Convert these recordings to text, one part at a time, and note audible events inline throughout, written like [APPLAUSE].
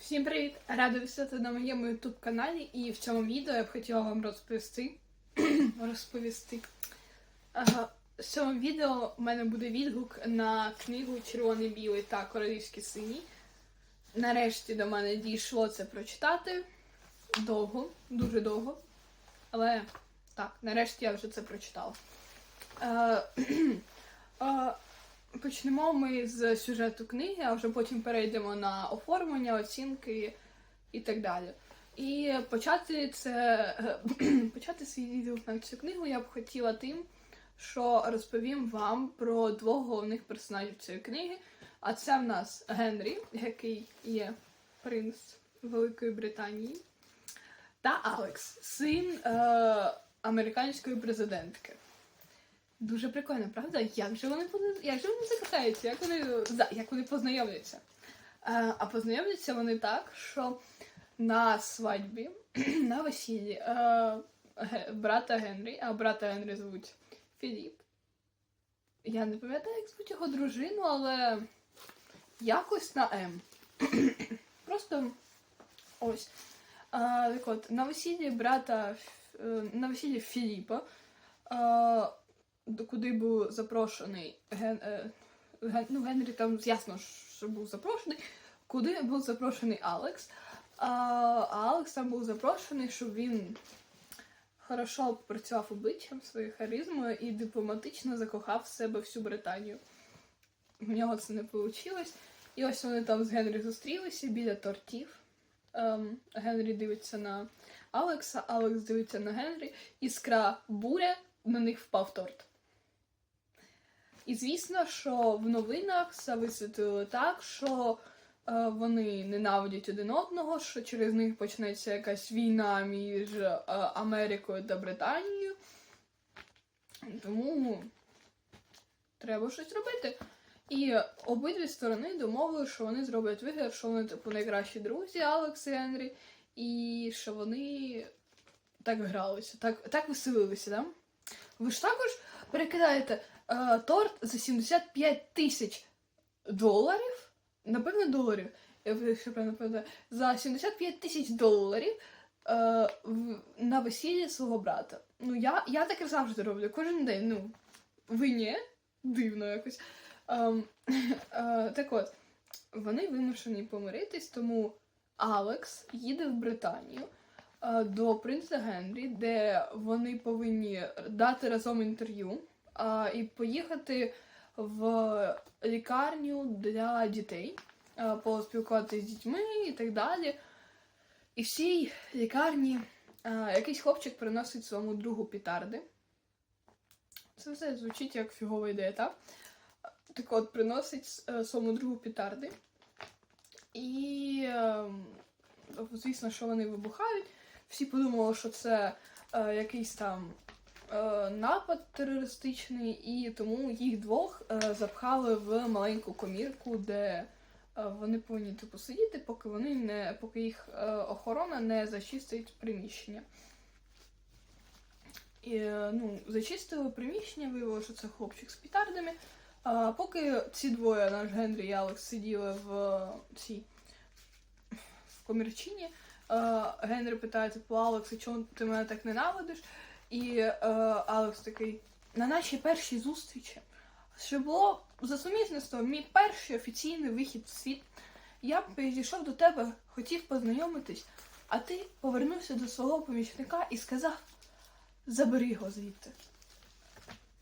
Всім привіт! Рада вітати на моєму youtube каналі і в цьому відео я б хотіла вам розповісти. [CLEARS THROAT] розповісти. В цьому відео в мене буде відгук на книгу Червоний білий та королівський синій. Нарешті до мене дійшло це прочитати. Довго, дуже довго. Але так, нарешті я вже це прочитала. [CLEARS THROAT] Почнемо ми з сюжету книги, а вже потім перейдемо на оформлення, оцінки і так далі. І почати це [CLEARS THROAT] почати свій відгук на цю книгу я б хотіла тим, що розповім вам про двох головних персонажів цієї книги. А це в нас Генрі, який є принц Великої Британії, та Алекс, син е- американської президентки. Дуже прикольно, правда? Як же вони як же вони закохаються, як вони як вони познайомляться? Е, а познайомляться вони так, що на свадьбі, [CLEARS THROAT] на весіллі е, брата Генрі, а брата Генрі звуть Філіп. Я не пам'ятаю, як звуть його дружину, але якось на М. [CLEARS THROAT] Просто ось. Е, так от, на весіллі брата на весіллі Філіпа. До куди був запрошений Ген, е, Ген, ну, Генрі там ясно, що був запрошений, куди був запрошений Алекс. А, а Алекс там був запрошений, щоб він хорошо працював обличчям своєю харизмою і дипломатично закохав в себе всю Британію. В нього це не вийшло. І ось вони там з Генрі зустрілися біля тортів. Ем, Генрі дивиться на Алекса, Алекс дивиться на Генрі, іскра буря, на них впав торт. І звісно, що в новинах це висвітлили так, що е, вони ненавидять один одного, що через них почнеться якась війна між е, Америкою та Британією. Тому треба щось робити. І обидві сторони домовили, що вони зроблять вигляд, що вони типу найкращі друзі Алекс і Генрі, і що вони так гралися, так, так веселилися, да? Ви ж також перекидаєте е, торт за 75 тисяч доларів. Напевно, доларів. Я якщо правильно пам'ятаю, за 75 тисяч доларів е, на весіллі свого брата. Ну, я, я таке завжди роблю кожен день. Ну, ви ні? Дивно якось. Ем, [LAUGHS] е, так от, вони вимушені помиритись, тому Алекс їде в Британію е, до принца Генрі, де вони повинні дати разом інтерв'ю е, і поїхати в лікарню для дітей, поспілкуватися з дітьми і так далі. І в цій лікарні якийсь хлопчик приносить своєму другу пітарди. Це все звучить як фігова ідея, так? Так от, приносить е, своєму другу пітарди. І, е, звісно, що вони вибухають. Всі подумали, що це е, якийсь там напад терористичний, і тому їх двох е, запхали в маленьку комірку, де е, вони повинні типу сидіти, поки вони не поки їх е, охорона не зачистить приміщення. І, е, ну, зачистили приміщення, виявилося, що це хлопчик з пітардами. А поки ці двоє, наш Генрі і Алекс, сиділи в е, цій в комірчині, е, Генрі питає, типу, Алекс, чому ти мене так ненавидиш? І е, Алекс такий, на нашій першій зустрічі, що було за сумісництвом мій перший офіційний вихід в світ. Я підійшов до тебе, хотів познайомитись, а ти повернувся до свого помічника і сказав: забери його звідти.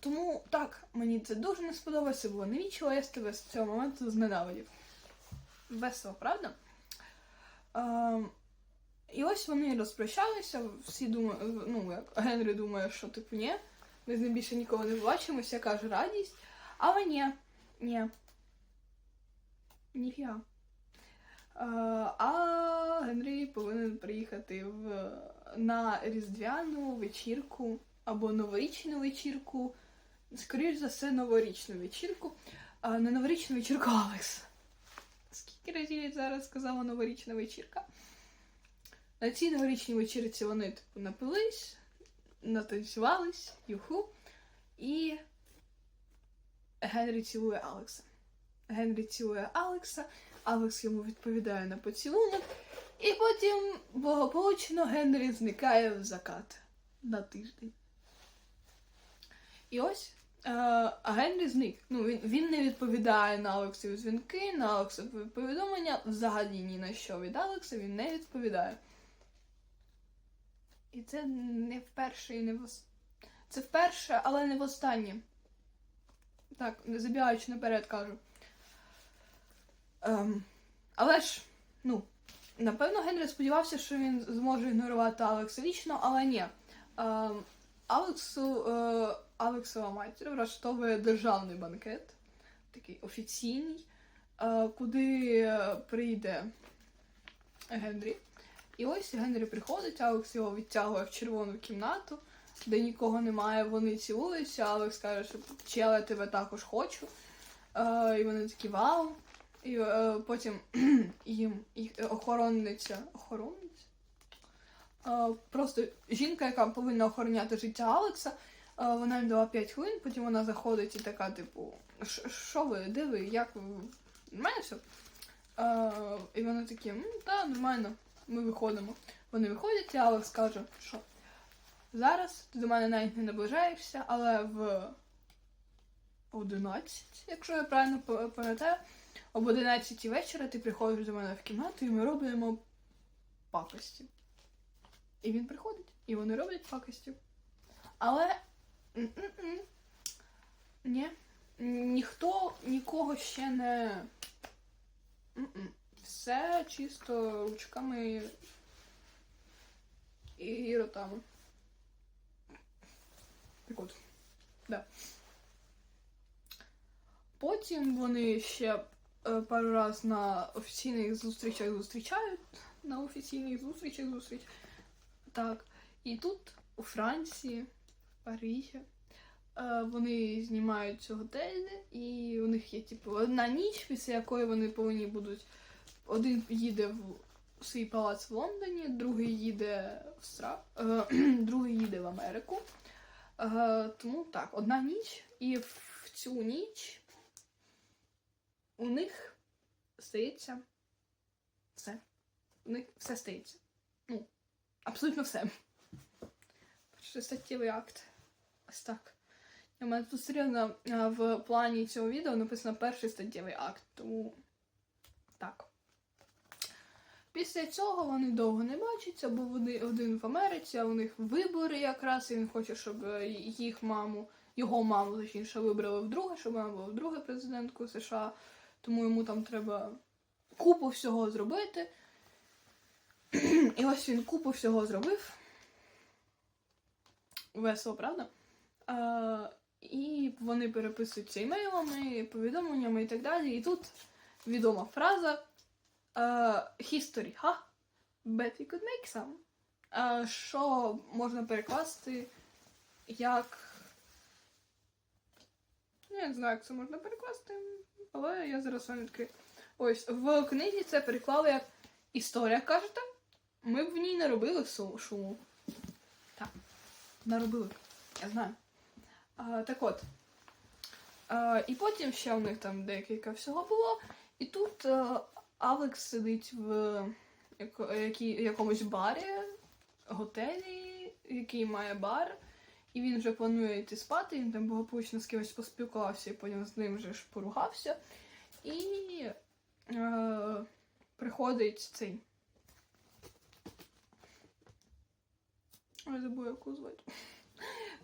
Тому так, мені це дуже не сподобалося, було невічливо, я з тебе з цього моменту зненавидів. Весело, правда? Ем, і ось вони розпрощалися, всі думають, ну, як Генрі думає, що типу ні, ми з ним більше ніколи не побачимося, каже радість. Але ні, ні. Ніфіга. Е, а Генрі повинен приїхати в, на різдвяну вечірку або новорічну вечірку. Скоріш за все, новорічну вечірку. А на новорічну вечірку Алекс. Скільки разів я зараз сказала новорічна вечірка? На цій новорічній вечірці вони типу напились, натанцювались, юху. І Генрі цілує Алекса. Генрі цілує Алекса, Алекс йому відповідає на поцілунок, і потім благополучно Генрі зникає в закат на тиждень. І ось е, а Генрі зник. Ну, він, він не відповідає на Алексові дзвінки, на Алексові повідомлення. Взагалі ні на що від Алекса він не відповідає. І це не вперше і не в Це вперше, але не востаннє. Так, не забігаючи наперед кажу. Ем, але ж, ну, напевно, Генрі сподівався, що він зможе ігнорувати Алекса вічно, але ні. Ем, Алексу, е, Алексова матір влаштовує державний банкет, такий офіційний, е, куди е, прийде Генрі. І ось Генрі приходить, Алекс його відтягує в червону кімнату, де нікого немає, вони цілуються, Алекс каже, що чел, я тебе також хочу. Е, і вони такі вау. І е, потім [CLEARS THROAT] їм їх охоронниця. Охоронниця? Е, просто жінка, яка повинна охороняти життя Алекса, е, вона їм дала 5 хвилин, потім вона заходить і така, типу, що ви, де ви, як ви? Нормально все? Е, і вони такі, так, нормально, ми виходимо. Вони виходять, і Алекс каже, що зараз ти до мене навіть не наближаєшся, але в 11, якщо я правильно пам'ятаю, об 11 вечора ти приходиш до мене в кімнату і ми робимо пакості. І він приходить, і вони роблять пакості. Але м-м-м, ні, ніхто нікого ще не. М-м. Все чисто ручками і ротами. Так от. Да. Потім вони ще е, пару раз на офіційних зустрічах зустрічають. На офіційних зустрічах зустріч. Так. І тут, у Франції, в Парижі, е, вони знімають готель, і у них є типу одна ніч, після якої вони повинні будуть. Один їде в свій палац в Лондоні, другий їде в Стра... е, [CLEARS THROAT] другий їде в Америку. Е, тому так, одна ніч, і в цю ніч у них стається все. У них все стається. Ну, абсолютно все. Перший статтєвий акт. Ось так. У мене тут серйозно в плані цього відео написано перший статтєвий акт, тому так. Після цього вони довго не бачаться, бо вони один в Америці, а у них вибори якраз, і він хоче, щоб е, їх маму, його маму, точніше, вибрали вдруге, щоб вона була вдруге президенткою США. Тому йому там треба купу всього зробити. І ось він купу всього зробив. Весело, правда? А, і вони переписуються імейлами, повідомленнями і так далі. І тут відома фраза а, History, ха? Bet we could make some. А, що можна перекласти як. Я не знаю, як це можна перекласти, але я зараз вам відкрию. Ось, в книзі це переклали як історія, кажете? Ми б в ній не робили шуму. Так, наробили. Я знаю. А, так от. А, і потім ще у них там декілька всього було. І тут а, Алекс сидить в якомусь барі, готелі, який має бар. І він вже планує йти спати, він там благополучно з кимось поспілкувався і потім з ним вже ж поругався. І е, приходить цей. Ой, забув, яку звати.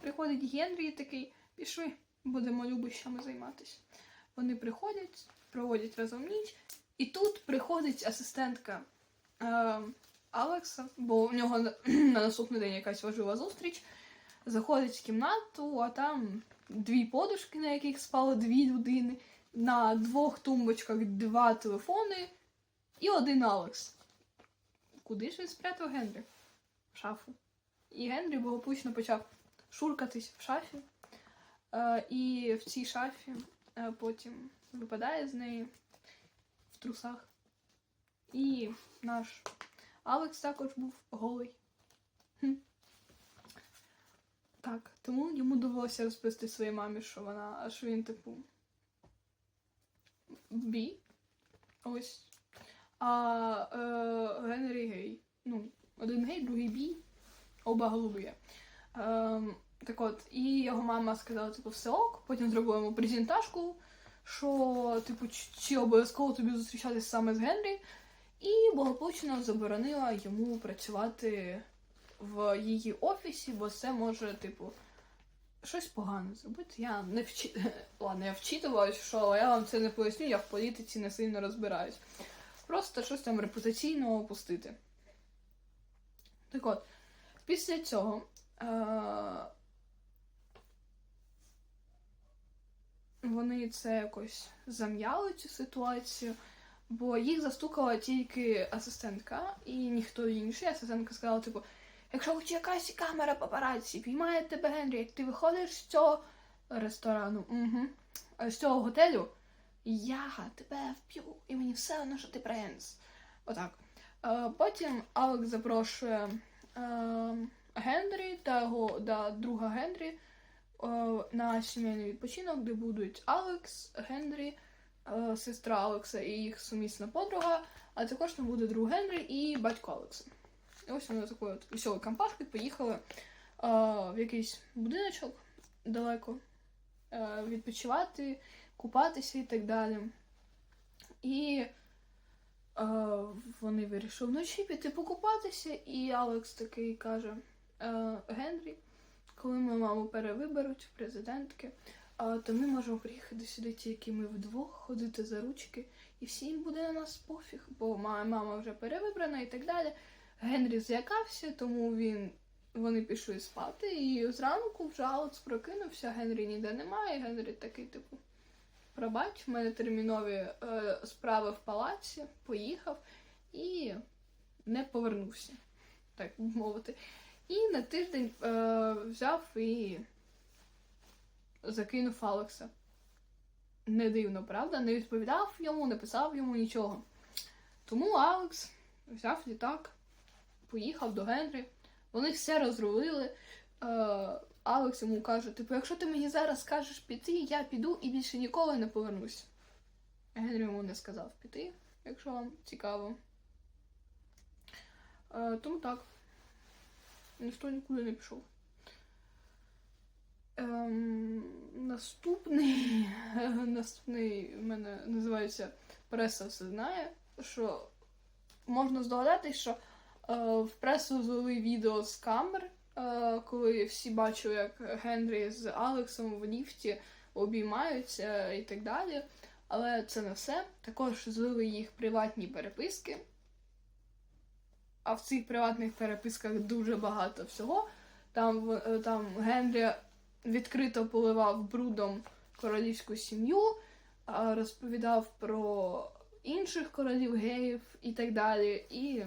Приходить Генрі і такий, пішли, будемо любищами займатися. Вони приходять, проводять разом ніч, і тут приходить асистентка е, Алекса, бо у нього на, [CLEARS THROAT] на наступний день якась важлива зустріч. Заходить в кімнату, а там дві подушки, на яких спали дві людини, на двох тумбочках два телефони і один Алекс. Куди ж він спрятав Генрі? В шафу. І Генрі благополучно почав шуркатись в шафі. Е, і в цій шафі е, потім випадає з неї в трусах. І наш Алекс також був голий. Хм. Так, тому йому довелося розповісти своїй мамі, що вона, що він, типу, бі. Ось а е, Генрі гей. Ну, один гей, другий бій, оба голуби. Ем, так от, і його мама сказала, типу, все ок, потім зробила йому презентажку, що, типу, чи, обов'язково тобі зустрічатися саме з Генрі, і благополучно заборонила йому працювати в її офісі, бо це може, типу, щось погане зробити. Я не вчи... [LAUGHS] Ладно, я вчитувалась, що я вам це не поясню, я в політиці не сильно розбираюсь. Просто щось там репутаційного опустити. Так от, після цього. Е- вони це якось зам'яли цю ситуацію, бо їх застукала тільки асистентка і ніхто інший. Асистентка сказала, типу, якщо хоч якась камера папараці піймає тебе Генрі, як ти виходиш з цього ресторану, угу, з цього готелю, я тебе вп'ю, і мені все одно, що ти принц. Отак. Е, потім Алекс запрошує е, Генрі та його да, друга Генрі на сімейний відпочинок, де будуть Алекс, Генрі, е, сестра Алекса і їх сумісна подруга, а також там буде друг Генрі і батько Алекса. І ось вони такої от веселої компашки поїхали е, в якийсь будиночок далеко е, відпочивати, купатися і так далі. І е, вони вирішили вночі піти покупатися, і Алекс такий каже е, Генрі, коли ми маму перевиберуть в президентки, то ми можемо приїхати сюди тільки ми вдвох, ходити за ручки, і всім буде на нас пофіг, бо ма- мама вже перевибрана і так далі. Генрі злякався, тому він. Вони пішли спати, і зранку вже Алекс прокинувся, Генрі ніде немає. Генрі такий, типу, пробач, в мене термінові е, справи в палаці, поїхав і не повернувся, так би мовити. І на тиждень е, взяв і закинув Алекса. Не дивно, правда? Не відповідав йому, не писав йому нічого. Тому Алекс взяв літак, поїхав до Генрі. Вони все розрулили. Е, Алекс йому каже: типу, якщо ти мені зараз скажеш піти, я піду і більше ніколи не повернусь. Генрі йому не сказав піти, якщо вам цікаво. Е, тому так. Ніхто нікуди не пішов. Ем, наступний, [LAUGHS] наступний в мене називається Преса все знає, що можна здогадатись, що е, в пресу злили відео з камер, е, коли всі бачили, як Генрі з Алексом в ліфті обіймаються і так далі. Але це не все. Також злили їх приватні переписки. А в цих приватних переписках дуже багато всього. Там, е, там Генрі відкрито поливав брудом королівську сім'ю, розповідав про інших королів геїв і так далі. І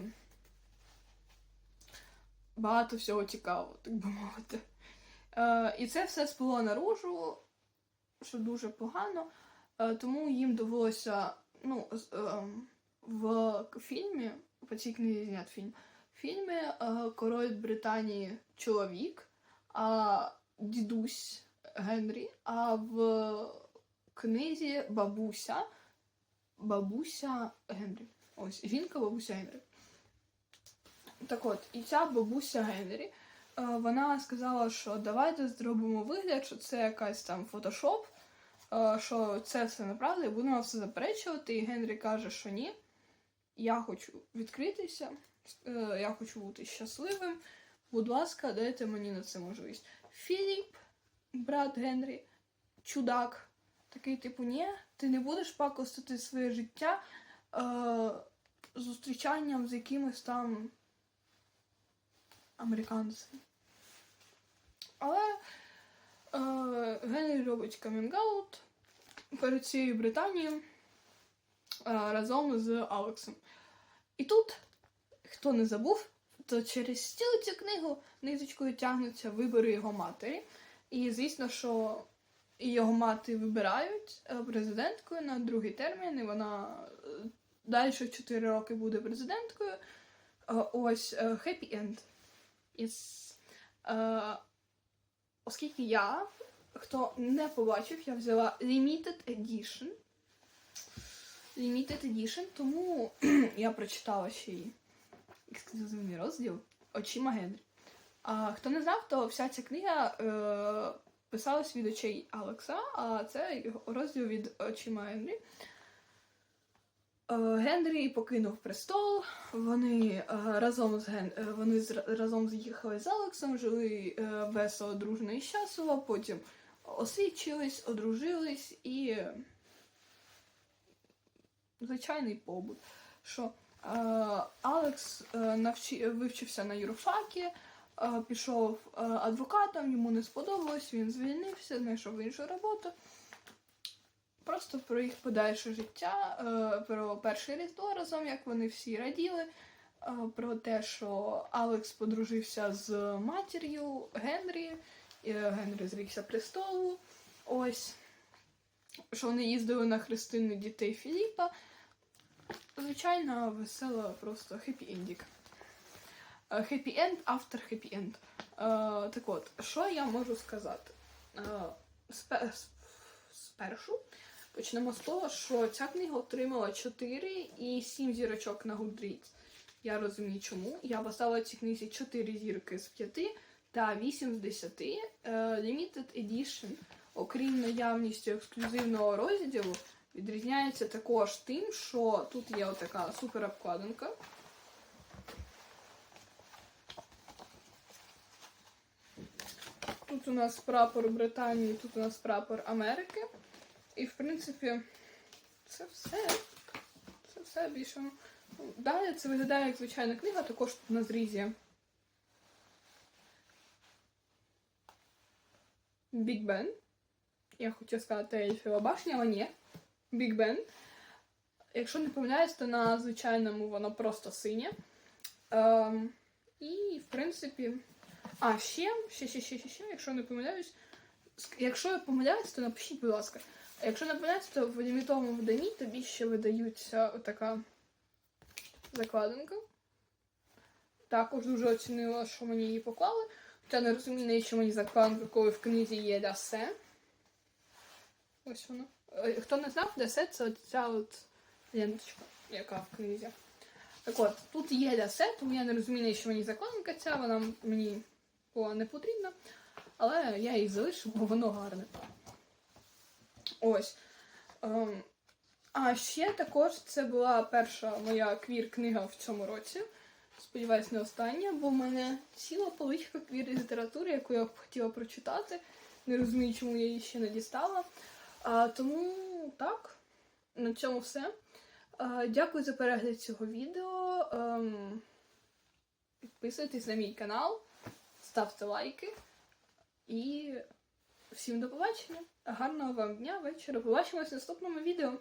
багато всього цікавого, так би мовити. Е, і це все сплило наружу, що дуже погано. Е, тому їм довелося ну, ем, в фільмі, по цій книзі знят фільм. В е, король Британії чоловік, а дідусь Генрі, а в книзі бабуся. Бабуся Генрі. Ось, жінка бабуся Генрі. Так от, і ця бабуся Генрі, е, вона сказала, що давайте зробимо вигляд, що це якась там фотошоп, е, що це все неправда, і будемо все заперечувати. І Генрі каже, що ні. Я хочу відкритися, е, я хочу бути щасливим. Будь ласка, дайте мені на це можливість. Філіп, брат Генрі, чудак. Такий, типу, ні, ти не будеш пакостити своє життя е, зустрічанням з якимось там американцем. Але е, Генрі робить камінг-аут перед цією Британією разом з Алексом. І тут, хто не забув, то через цілу цю книгу ниточкою тягнуться вибори його матері. І звісно, що його мати вибирають е, президенткою на другий термін, і вона е, далі 4 роки буде президенткою. Е, Ось е, happy end. Yes. Е, Оскільки я, хто не побачив, я взяла Limited Edition. Limited Edition, тому [CLEARS THROAT] я прочитала ще й ексклюзивний розділ Очима Генрі. А хто не знав, то вся ця книга е, писалась від очей Алекса, а це розділ від Очима Генрі. Е, Генрі покинув престол. Вони е, разом з Ген... е, вони разом з'їхали з Алексом, жили весело, дружно і щасливо, потім освідчились, одружились і звичайний побут. Що е, Алекс е, навчи... вивчився на юрфакі, е, пішов е, адвокатом, йому не сподобалось, він звільнився, знайшов іншу роботу. Просто про їх подальше життя, е, про перше різдво разом, як вони всі раділи, е, про те, що Алекс подружився з матір'ю Генрі, і Генрі зрікся престолу. Ось. Що вони їздили на хрестини дітей Філіпа. Звичайно, весела просто хеппі-ендік. Хеппі-енд, автор хеппі-енд. Так от, що я можу сказати? Е, Спершу почнемо з того, що ця книга отримала 4 і 7 зірочок на Goodreads. Я розумію чому. Я поставила цій книзі 4 зірки з 5 та 8 з 10. Е, Limited Edition, окрім наявністю ексклюзивного розділу, відрізняється також тим, що тут є отака супер. Тут у нас прапор Британії, тут у нас прапор Америки. І, в принципі, це все. Це все більше. Далі це виглядає як звичайна книга, також тут на зрізі. Біг Бен. Я хотіла сказати Ельфіва башня, але ні. Біг Бен. Якщо не помиляюсь, то на звичайному воно просто синє. Ем, і, в принципі. А, ще, ще, ще, ще, ще, ще, якщо не помиляюсь. Якщо я помиляюсь, то напишіть, будь ласка. Якщо не помиляюсь, то в лімітовому виданні тобі ще видаються отака закладинка. Також дуже оцінила, що мені її поклали. Хоча не розумію, навіщо мені закладинка, коли в книзі є лясе. Ось воно. Е, Хто не знав, лясе це ця от ленточка, яка в книзі. Так от, тут є лясе, тому я не розумію, навіщо мені закладинка ця, вона мені була не потрібна. Але я її залишу, бо воно гарне. Ось. Ем, а ще також це була перша моя квір-книга в цьому році. Сподіваюсь, не остання, бо в мене ціла поличка квір літератури, яку я б хотіла прочитати. Не розумію, чому я її ще не дістала. Тому так, на цьому все. Дякую за перегляд цього відео. Ем, підписуйтесь на мій канал, ставте лайки. І всім до побачення. Гарного вам дня, вечора. Побачимось в наступному відео.